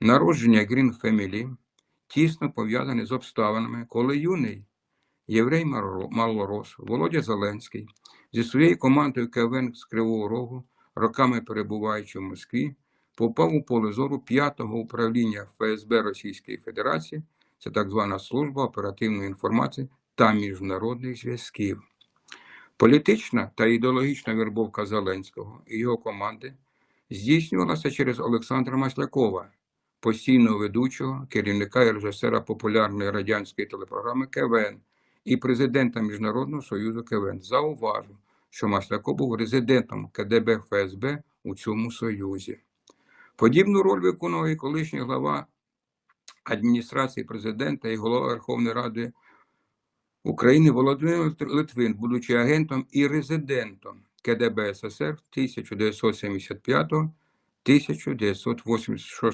Народження Green Family тісно пов'язане з обставинами, коли юний єврей малорос Володя Зеленський зі своєю командою КВН з Кривого Рогу, роками перебуваючи в Москві, попав у поле зору п'ятого управління ФСБ Російської Федерації, це так звана служба оперативної інформації та міжнародних зв'язків. Політична та ідеологічна вербовка Зеленського і його команди здійснювалася через Олександра Маслякова, постійного ведучого, керівника і режисера популярної радянської телепрограми КВН і президента Міжнародного союзу КВН. Зауважу, що Масляков був резидентом КДБ ФСБ у цьому союзі. Подібну роль виконував і колишній глава адміністрації президента і голова Верховної Ради України Володимир Литвин, будучи агентом і резидентом КДБ СССР 1975-1986